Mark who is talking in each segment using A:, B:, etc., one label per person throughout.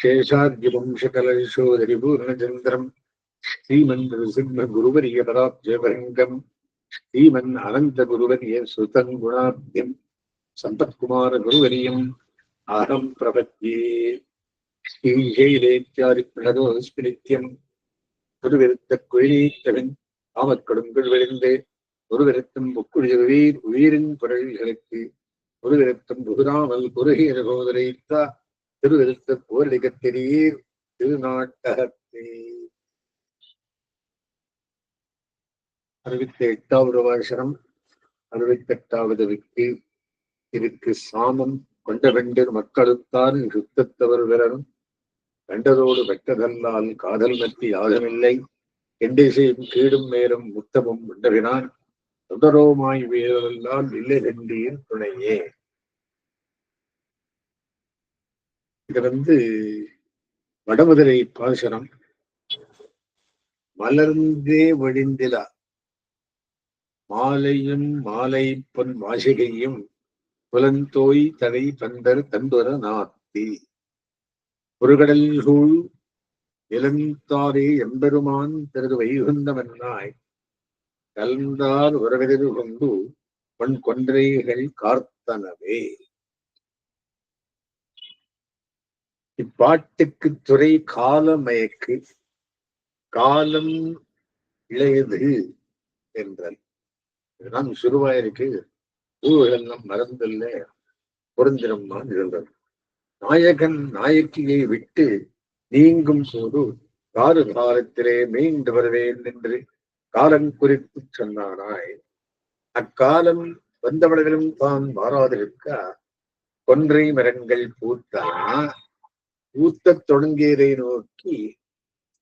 A: சேஷாத்யவம்சகலசோதரி பூர்ணச்சந்திரம் ஸ்ரீமன் நிருசிம்ம குருவரிய பராப்ஜபரங்கம் ஸ்ரீமன் அனந்த குருவரிய சுதன் குணாப்தியம் சம்பத்குமார குருவரியம் அகம் பிரபத்தியே ஸ்ரீஜெயிலேத்தியாரிப்பிணரோ ஸ்மிரித்யம் குருவிருத்த குழிநீத்தவன் ஆமக்கடுங்கள் விழுந்து ஒருவிருத்தம் புக்குழிய உயிர் உயிரின் புரள்களுக்கு ஒருவிருத்தம் புகுதாமல் குறுகிய சகோதரைத்தா திருவிருத்த போரடிகத்திரீர் திருநாட்டகத்தே. அறுபத்தி எட்டாவது வருஷம் அறுபத்தி எட்டாவது விக்கு இதுக்கு சாமம் கொண்ட வெண்டர் மக்களுத்தான் சுத்தத்தவர் விரரும் கண்டதோடு வெட்டதல்லால் காதல் மத்தி யாதமில்லை எண்டிசையும் கீடும் மேலும் முத்தமும் உண்டவினான் தொடரோமாய் வீரரெல்லாம் இல்லை வெண்டீர் துணையே. இது வந்து வடமதுரை பாசனம் மலர்ந்தே வழிந்திலா மாலையும் மாலை பொன் வாசிகையும் புலந்தோய் தடை பந்தர் தந்துர நாத்தி. ஒரு சூழ் இளந்தாரே எம்பெருமான் திரு வைகுந்தமன்னாய் கலந்தார் உறவெதிர் கொண்டு பொன் கொன்றைகள் கார்த்தனவே. இப்பாட்டுக்கு துறை காலமயக்கு காலம் இளையது என்றால் இதுதான் சிறுவாயிருக்கு ஊழலம் மறந்தல்ல பொருந்திரம்மா நிகழ்ந்தது. நாயகன் நாயக்கியை விட்டு நீங்கும் போது காரு காலத்திலே மீண்டு வருவேன் என்று காலம் குறித்து சொன்னானாய் அக்காலம் வந்தவர்களும் தான் மாறாதிருக்க கொன்றை மரங்கள் பூத்தானா ஊத்தத் தொடங்கியதை நோக்கி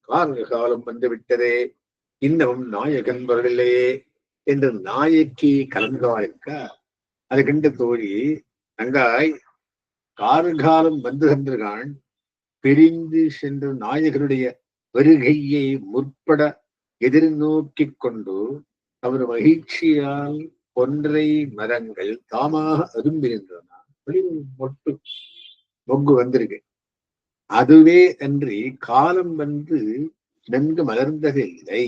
A: கால காலம் வந்துவிட்டதே இன்னமும் நாயகன் வரவில்லையே என்று நாயக்கி கலந்தாயிருக்க அது கண்ட தோழி தங்காய் கார்காலம் வந்து சென்றுகான் பிரிந்து சென்று நாயகனுடைய வருகையை முற்பட எதிர்நோக்கி கொண்டு அவர் மகிழ்ச்சியால் ஒன்றை மரங்கள் தாமாக அரும்பிருந்தன. மொட்டு மொங்கு வந்திருக்கு. அதுவே அன்றி காலம் வந்து நன்கு மலர்ந்ததில்லை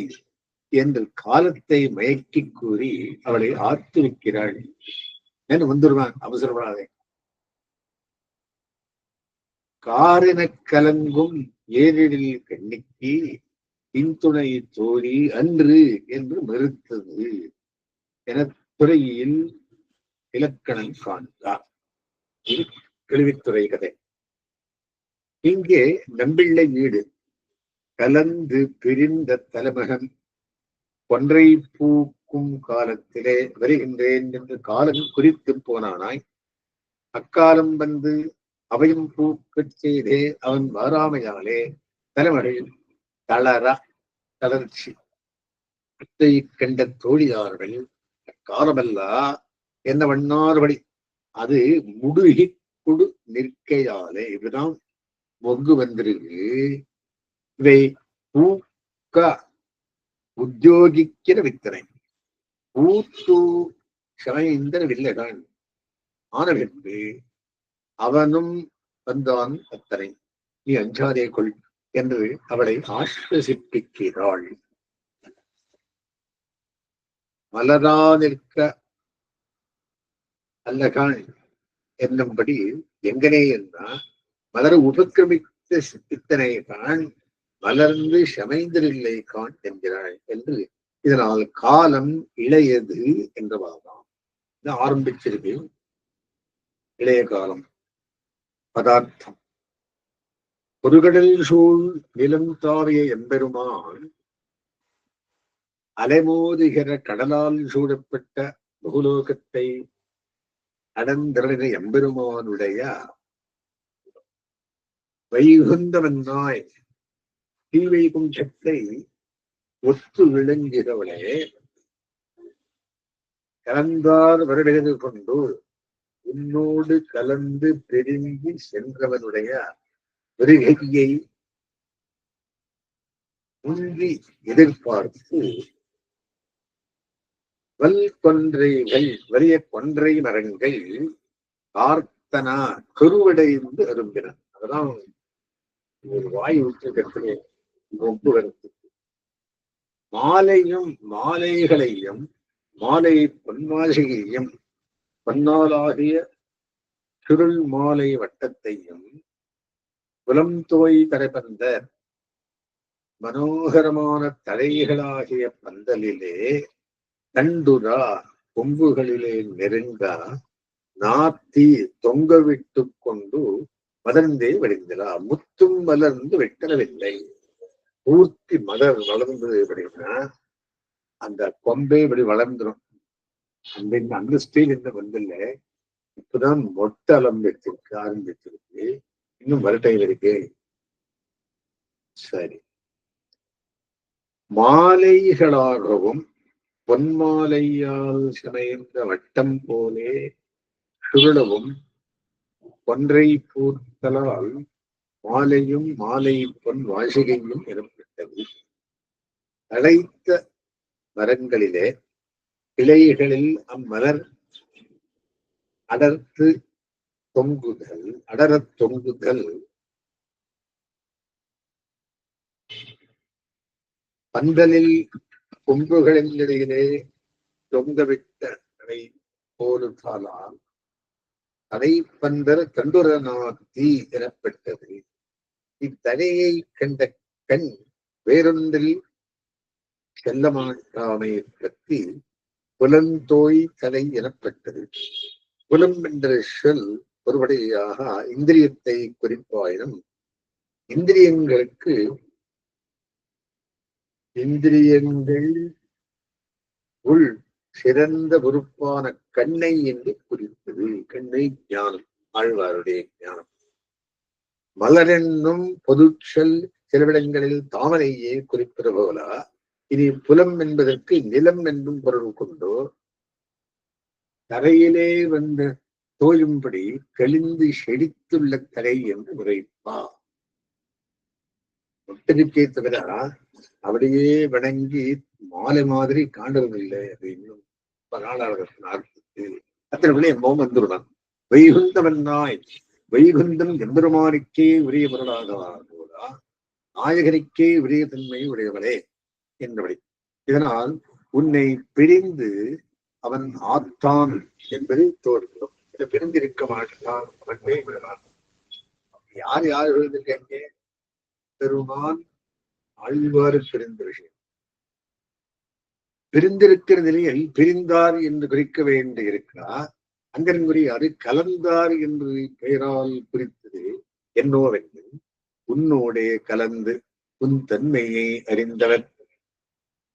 A: என்று காலத்தை மயக்கி கூறி அவளை ஆத்திருக்கிறாள் என்ன வந்துருவான் அவசரப்படாதே. காரின கலங்கும் ஏரிடில் கண்ணிக்கு பின்துணை தோழி அன்று என்று மறுத்தது என துறையில் இலக்கணம் காண்கிறார் இது கதை. இங்கே நம்பிள்ளை வீடு. கலந்து பிரிந்த தலைமகன் ஒன்றை பூக்கும் காலத்திலே வருகின்றேன் என்று காலம் குறித்து போனானாய். அக்காலம் வந்து அவையும் பூக்கச் செய்தே அவன் வாராமையாலே தலைமகள் தளர தளர்ச்சி. அத்தை கண்ட தோழியார்கள் காலமல்லா என்ன வண்ணார்படி? அது முடுகி குடு நிற்கையாலே இதுதான் மொங்கு வந்திருக்கு இதை பூக்க உத்தியோகிக்கிற வித்தனை பூத்து சமைந்தன வில்லகன் ஆனவென்று அவனும் வந்தான் அத்தனை. நீ அஞ்சாதே கொள் என்று அவளை ஆஸ்வசிப்பிக்கிறாள் மலரா நிற்க அல்லகான் என்னும்படி எங்கனே என்றா மலர் உபக்கிரமித்த சித்தனை தான் மலர்ந்து சமைந்ததில்லை கான் என்கிறாள் என்று இதனால் காலம் இளையது என்ற வாதம் இது ஆரம்பிச்சிருக்கு இளைய காலம். பதார்த்தம். பொதுகடல் சூழ் நிலம் தாவிய எம்பெருமான் அலைமோதுகிற கடலால் சூழப்பட்ட பகுலோகத்தை அடந்திரன எம்பெருமானுடைய வைகுந்தவன் வைகுந்தவன்னாய் தீவைகுண்டத்தை ஒத்து விளங்குகிறவளே கலந்தார் வருடது கொண்டு உன்னோடு கலந்து பெருங்கி சென்றவனுடைய வருகையை முந்தி எதிர்பார்த்து வல் கொன்றைகள் வலிய கொன்றை மரங்கள் கார்த்தனா கருவடைந்து அரும்பின. அதெல்லாம் ஒரு வாய் விட்டுருக்கிறதுக்கு ஒப்பு கருத்து மாலையும் மாலைகளையும் மாலை பொன்மாசிகையும் பன்னாலாகிய சுருள் மாலை வட்டத்தையும் புலம்தோய் தரைபந்த மனோகரமான தலைகளாகிய பந்தலிலே தண்டுரா கொம்புகளிலே நெருங்கா நாத்தி தொங்க விட்டு கொண்டு மலர்ந்தே வடிந்தலா. முத்து மலர்ந்து வெட்டவில்லை. பூர்த்தி மலர் வளர்ந்தது அப்படின்னா அந்த கொம்பே இப்படி வளர்ந்துடும் அந்த அந்த ஸ்டைல் இந்த வந்தில்ல இப்பதான் மொட்டை அலம்பித்திருக்கு ஆரம்பித்திருக்கு. இன்னும் வரட்டையில் இருக்கு. சரி. மாலைகளாகவும் பொன்மாலையால் சமைந்த வட்டம் போலே சுருளவும் ஒன்றை பூர்த்தலால் மாலையும் மாலை பொன் வாசிகையும் எனப்பட்டது அழைத்த மரங்களிலே கிளைகளில் அம்மலர் அடர்த்து தொங்குதல் அடரத் தொங்குதல். பந்தலில் கொம்புகளின் இடையிலே தொங்கவிட்ட அதை போலுதாலால் அதை பந்தர் கண்டுரநாத்தி எனப்பட்டது. இத்தனையை கண்ட கண் வேறொன்றில் செல்லமாட்டாமை பற்றி புலந்தோய் தலை எனப்பட்டது. புலம் என்ற சொல் ஒருபடியாக இந்திரியத்தை குறிப்பாயினும் இந்திரியங்களுக்கு இந்திரியங்கள் உள் சிறந்த உறுப்பான கண்ணை என்று குறித்தது. கண்ணை ஞானம் ஆழ்வாருடைய ஞானம். மலரென்னும் பொதுச்சொல் சிலவிடங்களில் தாமரையே குறிப்பிட போல இனி புலம் என்பதற்கு நிலம் என்னும் பொருள் கொண்டு தரையிலே வந்து தோயும்படி தெளிந்து செழித்துள்ள தரை என்று உரைப்பா. ஒட்டரிக்கை தவிர அப்படியே வணங்கி மாலை மாதிரி காண்றதில்லை அது இன்னும் பராளாளர்கள் அத்தனை விளைய மோம் வந்துருடன் வைகுந்தவன் நாய். வைகுந்தம் எம்பெருமானுக்கே உரிய பொருளாகவா நாயகனுக்கே உரிய தன்மை உடையவளே என்றபடி இதனால் உன்னை பிரிந்து அவன் ஆத்தான் என்பது தோன்றும். பிரிந்திருக்க மாட்டான். அவன் விடுவான் யார் யார் எழுதிருக்காங்க பெருமான் ஆழ்வாறு பிரிந்த விஷயம் பிரிந்திருக்கிற நிலையில் பிரிந்தார் என்று குறிக்க வேண்டி இருக்கிறார் அங்கன்குறியாறு கலந்தார் என்று பெயரால் குறித்தது என்னோவென்று உன்னோடே கலந்து உன் தன்மையை அறிந்தவர்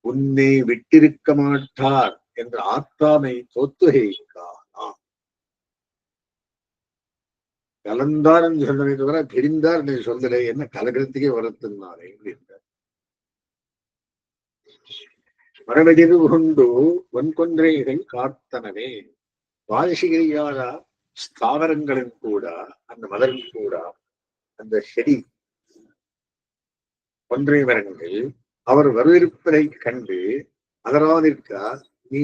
A: உன்னை விட்டிருக்க மாட்டார் என்ற ஆத்தாமை தோத்துகைக்கானா கலந்தார் என்று சொன்னதை தவிர பிரிந்தார் என்று சொல்லலை. என்ன கலகரத்துக்கே வரத்துனாரே அப்படின்றார் மரபெதிர் கொண்டு வன்கொன்றைகள் காத்தனவே. வாசிகிரியார ஸ்தாவரங்களும் கூட அந்த மலரும் கூட அந்த செடி ஒன்றை மரங்கள் அவர் வரவிருப்பதை கண்டு அதராதிருக்க நீ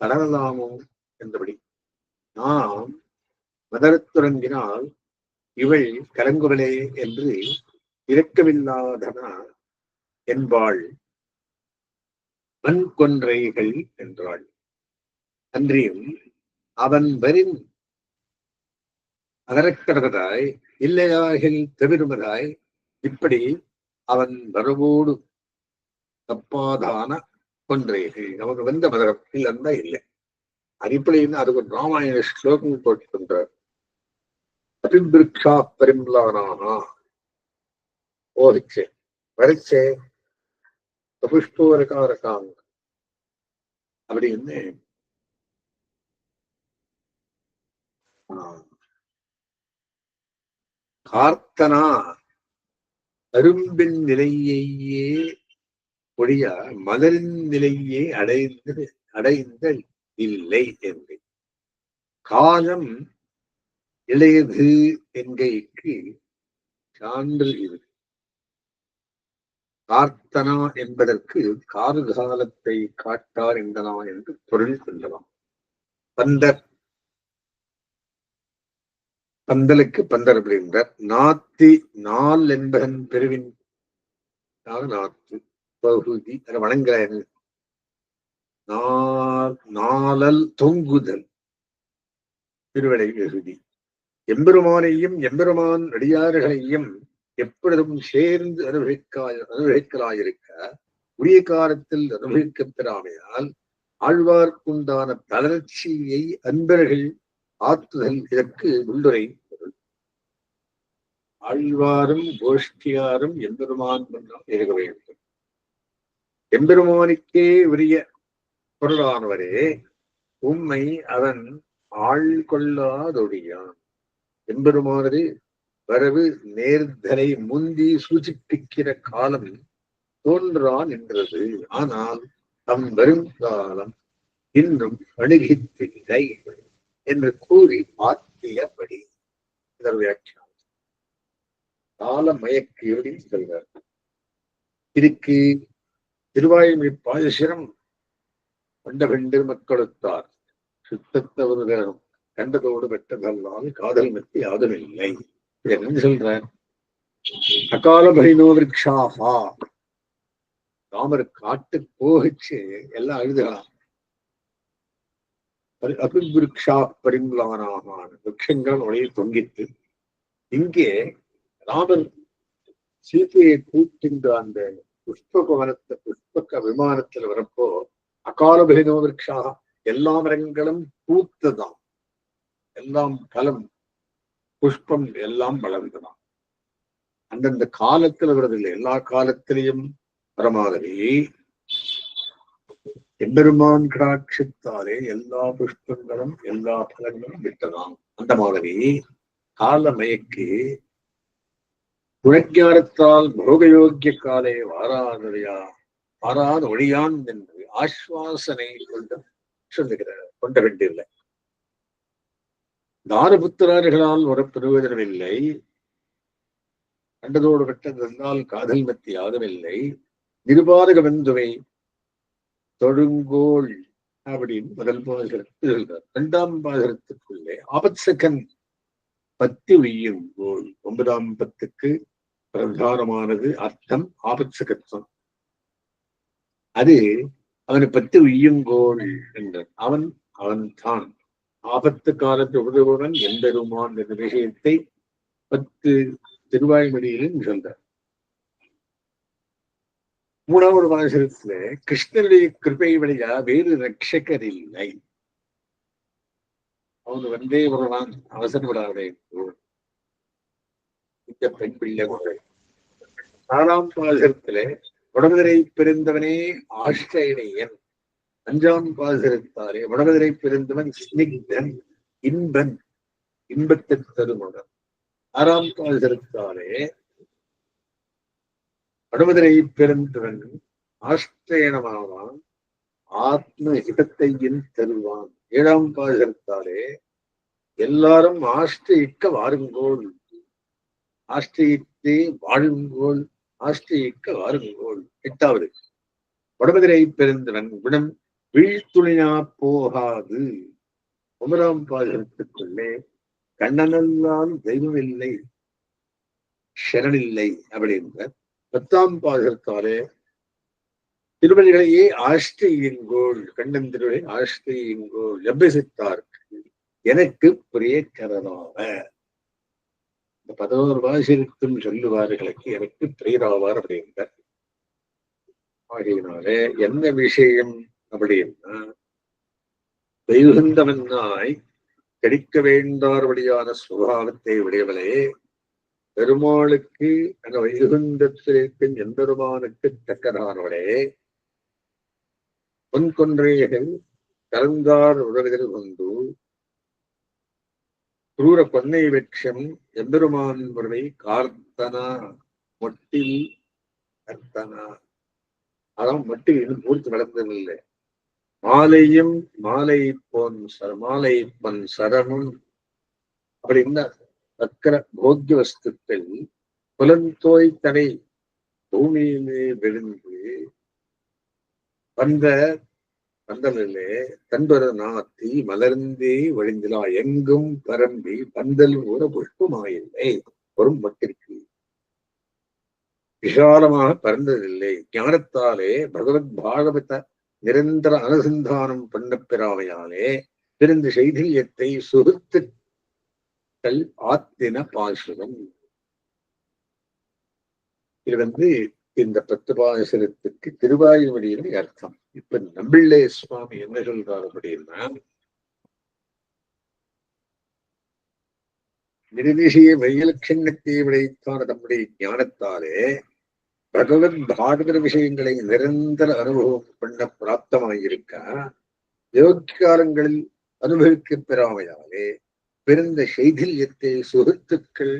A: தளரலாமோ என்றபடி நாம் மதரத் தொடங்கினால் இவள் கலங்குவலே என்று இரக்கமில்லாதன என்பாள். மண் கொன்றைகள் என்றாள். அன்றியும் அவன் வரின் அகரக்கடவதாய் இல்லையாகில் தவிருவதாய் இப்படி அவன் வரவோடு தப்பாதான கொன்றைகள் நமக்கு வந்த மதத்தில் இல்லைன்னா இல்லை. அடிப்படையில் அதுக்கு ஒரு ராமாயண ஸ்லோகம் போட்டுக்கின்றார் அபிபிருக்ஷா பரிம்லானானா? ஓடிச்சே வரைச்சே புஷ்போரகாரகாங்க அப்படின்னு கார்த்தனா அரும்பின் நிலையையே ஒழிய மலரின் நிலையே அடைந்து அடைந்த இல்லை என்று. காலம் இளையது என்கைக்கு சான்று இது. கார்த்தனா என்பதற்கு கார்காலத்தை காட்டார் என்றனா என்று பொருள் கொள்ளலாம். பந்தர் பந்தலுக்கு பந்தர் அப்படின்றார் நாத்தி நாள் என்பதன் பெருவின் நாத்து பகுதி அதை வணங்குற நாளல் தொங்குதல் திருவடை வெகுதி எம்பெருமானையும் எம்பெருமான் அடியார்களையும் எப்பொழுதும் சேர்ந்து அனுபவிக்கா அனுபவிக்கலாயிருக்க உரிய காலத்தில் அனுபவிக்கப் பெறாமையால் ஆழ்வார்க்குண்டான தளர்ச்சியை அன்பர்கள் ஆத்துதல் இதற்கு உள்ளுரை பொருள் ஆழ்வாரும் கோஷ்டியாரும் எம்பெருமான் முன்னால் ஏக வேண்டும். எம்பெருமானுக்கே உரிய பொருளானவரே உண்மை அவன் ஆள் கொள்ளாதொழியான். எம்பெருமானது வரவு நேர்தலை முந்தி சூச்சிப்பிக்கிற காலம் தோன்றான் என்றது. ஆனால் தம் வருங்காலம் இன்னும் அணுகித்தில்லை. என்று கூறி மாற்றியபடி இதர் வியாக்கியானம். கால மயக்கியோடி சொல்வார் இதுக்கு திருவாயுமை பாயசிரம் கொண்ட பெண்டு மக்களுத்தார் சுத்தத்தவர்களும் கண்டதோடு பெற்றதல்லால் காதல் மத்தி யாதுமில்லை. என்ன சொல்றார்? அகால பைனோ விரக்ஷாஹா. ராமர் காட்டு போகச்சு எல்லாம் அழுதுகளாம். அபிவிருக்ஷா பரிம்பலானாகான விரக்ஷங்கள் உடைய தொங்கித்து இங்கே ராமன் சீத்தையை கூட்டின்ற அந்த புஷ்பக வனத்தை புஷ்பக விமானத்துல வரப்போ அகால பரிணோ விரக்ஷாக எல்லா மரங்களும் பூத்ததாம். எல்லாம் பலம் புஷ்பம் எல்லாம் வளர்ந்ததாம் அந்தந்த காலத்துல வருதில்லை எல்லா காலத்திலையும் வரமாதிரி எம்பெருமான் கடாட்சித்தாலே எல்லா புஷ்பங்களும் எல்லா பலங்களும் விட்டதாம். அந்த மாதிரி காலமயக்கு குணஞானத்தால் போகயோக்கிய காலே வாராதையா வாராத ஒழியான் என்று ஆஸ்வாசனை கொண்டு சொல்லுகிறார் கொண்ட வேண்டியதில்லை தாரபுத்திரார்களால் ஒரு பிரயோஜனமில்லை கண்டதோடு விட்டதென்றால் காதல் மத்தி யாகமில்லை நிருபாதக வெந்துவை தொழுங்கோள் அப்படின்னு முதல் பாசகத்தில் இரண்டாம் பாகரத்துக்குள்ளே ஆபத்சகன் பத்தி உய்யுங்கோள் ஒன்பதாம் பத்துக்கு பிரதானமானது அர்த்தம் ஆபத்சகத்துவம். அது அவனை பத்தி உய்யுங்கோள் என்றார். அவன் அவன் தான் ஆபத்து காலத்து உதவுடன் எந்தருமான் என்ற விஷயத்தை பத்து திருவாய்மொழியிலும் சொல்றார். மூணாவது பாசுரத்துல கிருஷ்ணனுடைய கிருப்பை வழியா வேறு ரட்சகர் இல்லை. அவன் வந்தே வருவான் அவசரப்படாதே இந்த பெண் பிள்ளை நாலாம் பாசுரத்துல உடம்புதரை பிறந்தவனே ஆஷ்டயனையன் அஞ்சாம் பாசகத்தாலே வடமதுரை பிறந்தவன் ஸ்னிக்தன் இன்பன் இன்பத்தை தருமகன் ஆறாம் பாசகத்தாலே வடமதுரை பெருந்திறன் ஆஷ்டயனமாவான் ஆத்ம ஹிதத்தையின் தருவான். ஏழாம் பாசகத்தாலே எல்லாரும் ஆஷ்டயிக்க வாருங்கோள். ஆஷ்டயித்தே வாழுங்கோள் ஆஷ்டயிக்க வாருங்கோள். எட்டாவது வடமதுரை பெருந்திறன் குணம் வீழ்த்துணையா போகாது. ஒன்பதாம் பாகத்துக்குள்ளே கண்ணனெல்லாம் தெய்வம் இல்லை ஷரணில்லை அப்படின்ற பத்தாம் பாகத்தாலே திருமணிகளையே ஆஷ்டியுங்கோள் கண்ணன் திருவிழை ஆஷ்டியுங்கோள் எவ்வசித்தார்க்கு எனக்கு பிரியக்கரனாவ இந்த பதினோரு வாசிருக்கும் சொல்லுவார்களுக்கு எனக்கு பிரியராவார் அப்படின்ற ஆகையினாலே என்ன விஷயம் அப்படின்னா வைகந்தமன்னாய் கடிக்க வேண்டார் வேண்டார்படியான சுபாவத்தை உடையவளே பெருமாளுக்கு அந்த வைகுண்டத்தில் இருக்கும் எம்பெருமானுக்கு தக்கதானோடே பொன்கொன்றையர்கள் கலந்தார் உறவுகள் கொண்டு குரூர பொன்னை வெட்சம் எம்பெருமான் முறை கார்த்தனா மொட்டில் கர்த்தனா. அதான் மட்டில் இன்னும் மூர்த்தி நடந்ததில்லை மாலையும் மாலை பொன் சர மாலை பொன் சரமும் அப்படி இருந்தார் அக்கர போக்கிய வஸ்துக்கள் புலந்தோய் தனை பூமியிலே விழுந்து வந்த பந்தலிலே தன்பர நாத்தி மலர்ந்தே வழிந்திலா. எங்கும் பரம்பி பந்தல் ஒரு புஷ்பமாயில்லை. வரும் மட்டிற்கு விசாலமாக பறந்ததில்லை. ஞானத்தாலே பகவத் பாகவத நிரந்தர அனுசந்தானம் பண்ண பெறாமையாலே பிறந்த செய்தியத்தை சுகுத்துக்கள் ஆத்தின பாசுரம். இது வந்து இந்த பத்து பாசுரத்துக்கு அர்த்தம். இப்ப நம்பிள்ளே சுவாமி என்ன சொல்றாரு அப்படின்னா நிர்திசய வையலட்சணத்தை விளைத்தார் தம்முடைய ஞானத்தாலே பகவத் பாகவத விஷயங்களை நிரந்தர அனுபவம் பண்ண பிராப்தமாயிருக்க யோக்கியாரங்களில் அனுபவிக்க பெறாமையாலே பிறந்த சைதில்யத்தை சுகத்துக்கள்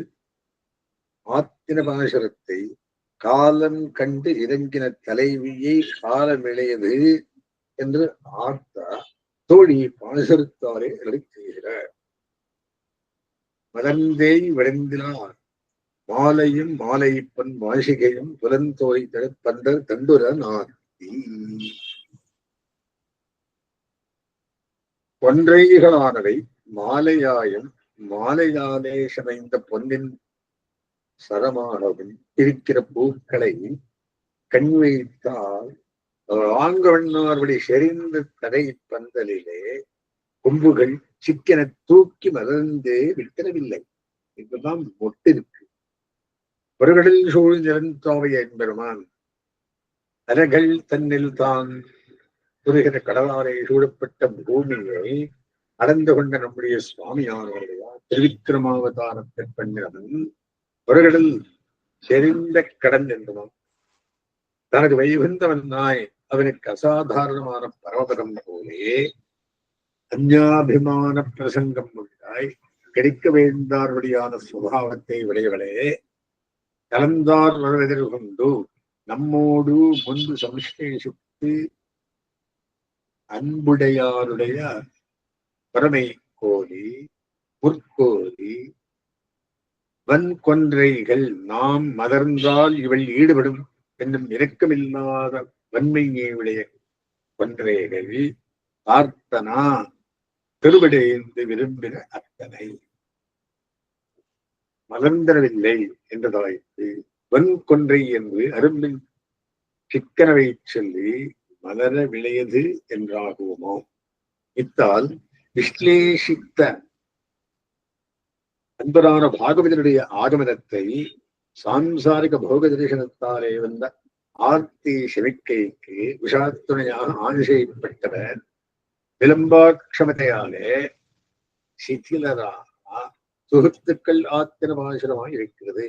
A: ஆத்தின பாசுரத்தை காலம் கண்டு இறங்கின தலைவியை காலமிழையது என்று ஆர்த்தா தோழி பாசரத்தாரே செய்கிறார் மலர்ந்தேய் விளைந்தினார் மாலையும் மாலைப்பன் மாசிகையும் புலந்தோய் பந்தர் தண்டுர நாத்தி. கொன்றைகளானவை மாலையாயும் மாலையாலே சமைந்த பொன்னின் சரமானவும் இருக்கிற பூக்களை கண் வைத்தால் ஆங்கவண்ணார்வடி செறிந்த தடை பந்தலிலே கொம்புகள் சிக்கன தூக்கி மலர்ந்தே விட்டனவில்லை. இதுதான் மொட்டிருக்கு. பொருகடல் பொருகளில் சூழ்நிறந்தாவை என்பெருமான் அலகள் தன்னில் தான் புரிகிற கடலாரை சூழப்பட்ட பூமியை அடைந்து கொண்ட நம்முடைய சுவாமியானவர்களா திருவிக்கிரமாவதாரத்தை பண்ணினவன். பொருகளில் செறிந்த கடன் என்றும் தனது வைகுந்தவன் நாய் அவனுக்கு அசாதாரணமான பரமபதம் போலே அந்யாபிமான பிரசங்கம் உள்ளாய் கிடைக்க வேண்டார்படியான சுபாவத்தை உடையவளே கலந்தார் வருவதற்கொண்டு நம்மோடு முன்பு சம்ஸ்லேஷித்து அன்புடையாருடைய பரமை கோழி முற்கோழி வன்கொன்றைகள் நாம் மலர்ந்தால் இவள் ஈடுபடும் என்னும் இரக்கமில்லாத வன்மையுடைய கொன்றைகள் பார்த்தனா திருவிடைந்து விரும்பின அத்தனை. மலர்ந்தரவில்லை என்றதாய்த்து வன்கொன்றை என்று அரும்பின் சிக்கனவை சொல்லி மலர விளையது என்றாகுமோ இத்தால் விஸ்லேஷித்த அன்பரான பாகவதனுடைய ஆகமனத்தை சாம்சாரிக போக தரிசனத்தாலே வந்த ஆர்த்தி செவிக்கைக்கு விஷாத்துணையாக ஆதிசைப்பட்டவர் விளம்பாட்சமதையாலே சிதிலரா சுகத்துக்கள் ஆத்திரபாசுரமாய் இருக்கிறது.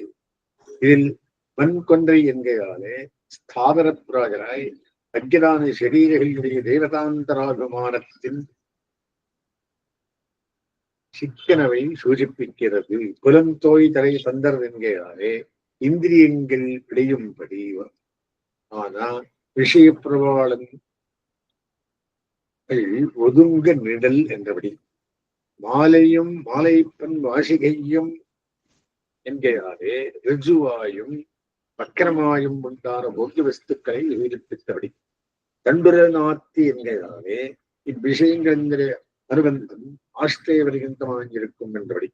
A: இதில் மண்கொன்றை என்கையாலே ஸ்தாவர புராஜராய் அஜ்ஞான சரீரர்களுடைய தேவதாந்தராபிமானத்தின் சிக்கனவை சூசிப்பிக்கிறது. புலந்தோய் தலை பந்தர் என்கிறாரே இந்திரியங்கள் விடையும்படி ஆனா விஷய பிரபாளன் ஒதுங்க நிடல் என்றபடி. மாலையும் மாலைப்பன் வாசிகையும் என்கிறாரே ரிஜுவாயும் வக்கரமாயும் உண்டான போக்கிய வஸ்துக்களை உயிரிப்பித்தபடி தண்டுரநாத்தி என்கிறாரே இவ்விஷயங்கள் என்கிற அனுபந்தம் ஆஷ்டே வருகின்றமாயிருக்கும் என்றபடி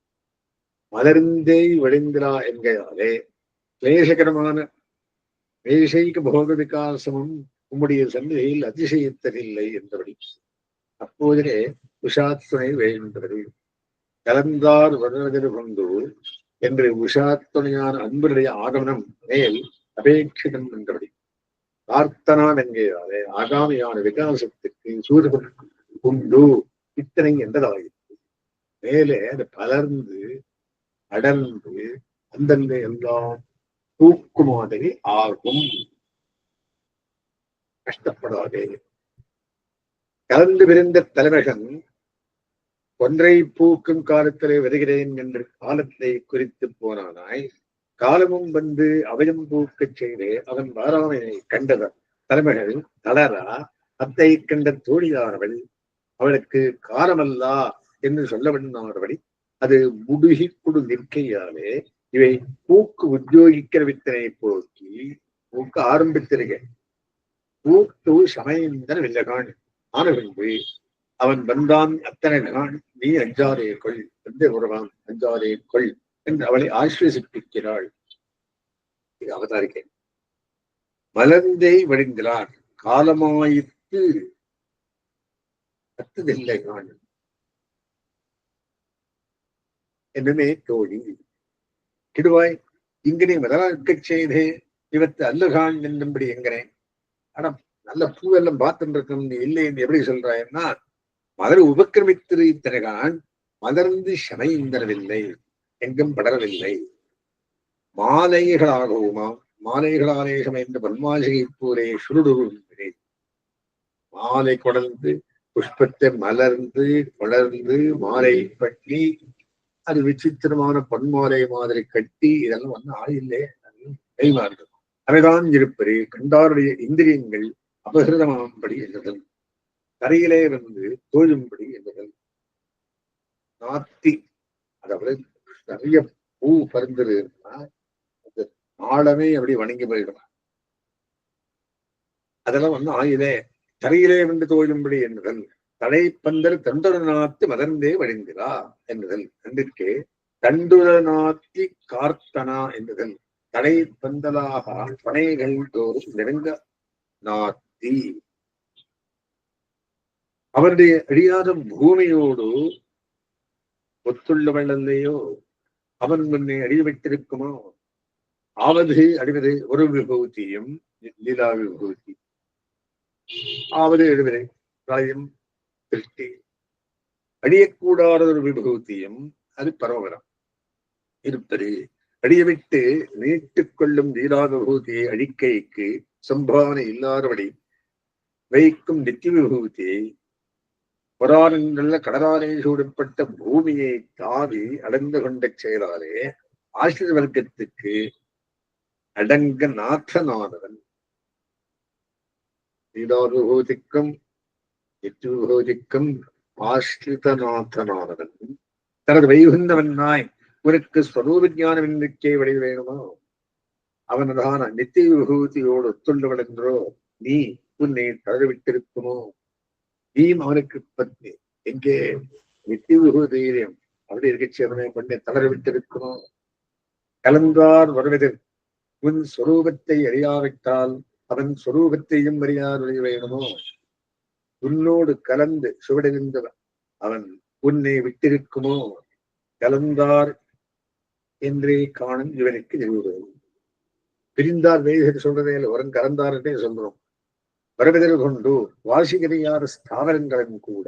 A: மலர்ந்தே விளைந்திரா என்கையாலே கிளேசகரமான வேஷைக போக விகாசமும் உம்முடைய சந்தையில் அதிசயத்தனில்லை என்றபடி அப்போதே உஷாத்துணை வேகின்றது கலந்தார் வருவதில் கொண்டு என்று உஷாத்துணையான அன்புடைய ஆகமனம் மேல் அபேட்சிதம் என்றபடி பிரார்த்தனாம் என்கிறாரே ஆகாமியான விகாசத்துக்கு சூரியன் உண்டு. இத்தனை என்றதாயிற்று. மேலே அது பலர்ந்து அடர்ந்து அந்தந்த எல்லாம் தூக்கு மாதிரி ஆகும். கஷ்டப்படாதே. கலந்து விரிந்த தலைமகன் ஒன்றை பூக்கும் காலத்திலே வருகிறேன் என்று காலத்தை குறித்து போனானாய். காலமும் வந்து அவயம் பூக்கச் செய்து அவன் வாராமையை கண்டதன் தலைமகள் தளரா அத்தை கண்ட தோழியானவள் அவளுக்கு காலமல்லா என்று சொல்ல வேண்டாதபடி அது முடுகி குடு நிற்கையாலே இவை பூக்கு உத்தியோகிக்கிற வித்தனை போக்கி பூக்க ஆரம்பித்திருக்க பூக்கு சமயந்தன வில்லகான். ஆன அவன் வந்தான் அத்தனை கான் நீ அஞ்சாரே கொள் என்று உறவான் அஞ்சாரே கொள் என்று அவளை ஆஸ்வசிப்பிக்கிறாள். இது அவதாரிக்கை. மலர்ந்தே வடிந்தார் காலமாயிற்று. கத்துதில்லை நான். என்னமே தோழி. கிடுவாய் இங்கனே மதலாக்கச் செய்தே இவத்து அல்லகான் என்னும்படி எங்கிறேன் ஆனா நல்ல பூவெல்லாம் பார்த்து இருக்கணும் நீ இல்லை என்று எப்படி சொல்றாயன்னா மலர் உபக்கிரமித்திரு இத்தனகான் மலர்ந்து சமைந்தரவில்லை எங்கும் படரவில்லை. மாலைகளாகவுமா மாலைகளாலே சமைந்த பன்மாசிகை போரே சுருடுருகிறேன் மாலை கொடர்ந்து புஷ்பத்தை மலர்ந்து வளர்ந்து மாலை கட்டி அது விசித்திரமான பொன்மாலை மாதிரி கட்டி இதெல்லாம் வந்து ஆயில்லே கைமாறுது அவைதான் இருப்பது. கண்டாருடைய இந்திரியங்கள் அபகிருதமாகும்படி என்றதல் கரையிலே வந்து தோழும்படி என்றதல் நாத்தி அதாவது நிறைய பூ பருந்ததுன்னா அந்த நாளமே அப்படி வணங்கி போயிடுவான் அதெல்லாம் வந்து ஆயிலே. தரையிலே வந்து தோழும்படி என்றுதல் தலைப்பந்தர் தண்டுரநாத்து மதர்ந்தே வழிந்திரா என்றுதல். ரெண்டிற்கு தண்டுரநாத்தி கார்த்தனா என்றுதல் தடை பந்தலாக பனைகள் தோறும் நெருங்க நாத்தி. அவருடைய அழியாத பூமியோடு ஒத்துள்ளவள்ளல்லையோ அவன் முன்னே அழிய வைத்திருக்குமோ? ஆவது அழிவது ஒரு விபூதியும் லீலா விபூதி. ஆவது எழுவினை பிரளயம் திருஷ்டி அழியக்கூடாத விபூதியும் அது பரவரம் இருப்பது அடியவிட்டு நீட்டுக் கொள்ளும் லீலா விபூதியை அழிக்கைக்கு சம்பாவனை இல்லாதபடி வைக்கும் நித்திய விபூதியை புராணங்கள்ல கடலாலே சூடப்பட்ட பூமியை தாவி அடர்ந்து கொண்ட செயலாலே ஆசிரிய வர்க்கத்துக்கு அடங்க நாதனானவன் லீலாவிபூதிக்கும் நித்தியவிபூதிக்கும் ஆஸ்ரிதநாதனானவன் தனது வைகுந்தவனாய் உனக்கு ஸ்வரூப ஞானம் எண்ணிக்கை வழி வேணுமோ அவனதான நித்திய விபூதியோடு ஒத்துள்ள என்றோ நீ உன்னை தழுவிட்டிருக்குமோ நீயும் அவனுக்கு பத்னி எங்கே நித்திய விபூதியிலும் அப்படி இருக்கச்சேவனை கொண்டே தளர விட்டிருக்குமோ கலந்தார் வருவதில் உன் சுரூபத்தை அறியாவிட்டால் அவன் சொரூபத்தையும் அறியாருடைய வேணுமோ? உன்னோடு கலந்து சுவடறிந்தவன் அவன் உன்னை விட்டிருக்குமோ? கலந்தார் என்றே காணும் இவனுக்கு நிறுவுகிறது பிரிந்தார் வேக சொல்றதே இல்லை உரம் கலந்தார்ன்றே சொல்றோம். வரவிதல் கொண்டு வாசிகரியார் ஸ்தாவரங்களும் கூட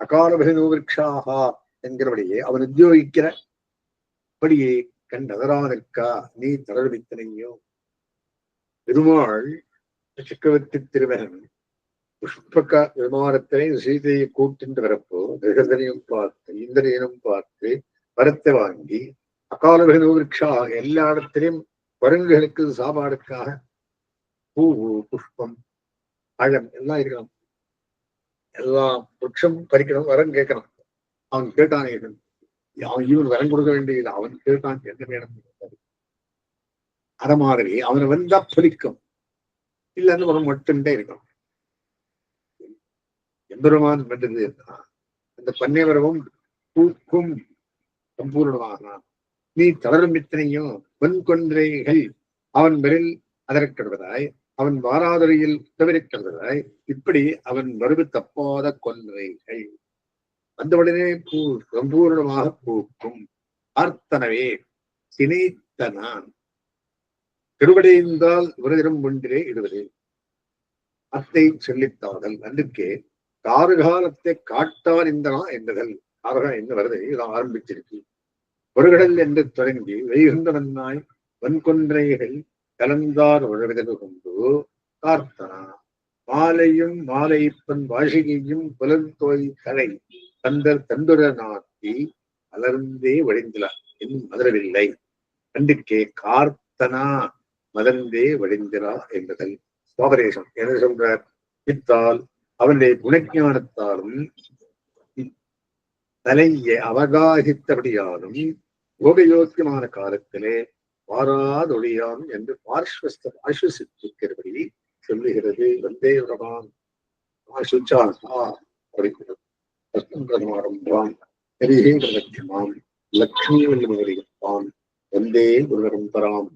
A: அகால விருட்சாகா என்கிறபடியே அவன் உத்தியோகிக்கிற படியே கண்டதரானிற்கா நீ தளர்வித்தனையோ? பெருமாள் சக்கரவர்த்தி திருமகன் புஷ்பக விமானத்தினை சீதையை கூட்டின்று வரப்போ தசரதனையும் பார்த்து இந்திரனையும் பார்த்து வரத்தை வாங்கி அகால விருட்சா எல்லா இடத்திலையும் குரங்குகளுக்கு சாப்பாடுக்காக பூ புஷ்பம் பழம் எல்லாம் இருக்கணும் எல்லாம் விரக்ஷம் பறிக்கணும் வரம் கேட்கணும் அவன் கேட்டான் இவன் அவன் இவன் வரம் கொடுக்க வேண்டியது அவன் கேட்டான் என்ன வேணும் அத மாதிரி அவனை வந்தா பலிக்கும் இல்லைன்னு ஒரு மட்டும்தான் இருக்கும் எம்பெருமான் வென்றது அந்த பன்னியவரமும் பூக்கும் சம்பூர்ணமாக நீ தளரும் இத்தனையும் பெண்கொன்றைகள் அவன் மெரில் அதற்கிடுவதாய் அவன் வாராதரையில் தவிர்க்கிறதாய் இப்படி அவன் மறுபு தப்பாத கொன்றைகள். வந்தவுடனே பூ சம்பூர்ணமாக பூக்கும். ஆர்த்தனவே சினைத்தனான் திருவடைந்தால் விரதிடம் ஒன்றிலே இடுவது. அத்தை சொல்லித்தாதல் அன்றுக்கே காரகாலத்தை காட்டார் இந்தனா என்றதல் காரகம் என்ன வருது. இதான் ஆரம்பிச்சிருக்கு. பொருகடல் என்று தொடங்கி வெய்குந்தவன்னாய் வன்கொன்றைகள் கலந்தார் உழவிதல் கொண்டு கார்த்தனா மாலையும் மாலைப்பன் வாஷிகையும் புலந்தோய் கலை தந்தர் தந்துர நாட்டி அலர்ந்தே வழிந்திலார் இன்னும் மதுரவில்லை. கண்டுக்கே கார்த்தனா. மலர்ந்தே வடிந்திரா என்பதல். சுவாபரேசம் என்ன சொல்றார்? இத்தால் அவனுடைய குணஞானத்தாலும் தலையை அவகாசித்தபடியாலும் யோகயோக்கியமான காலத்திலே வாராதொழியாம் என்று பார்ஸ்வஸ்த ஆஸ்வசித்திருக்கிறபடி சொல்லுகிறது. வந்தே பிரபான் சுச்சாசா படிக்கிறது. பிரதட்சமாம் லக்ஷ்மி வல்லி வந்தே குருவரம் பராம்.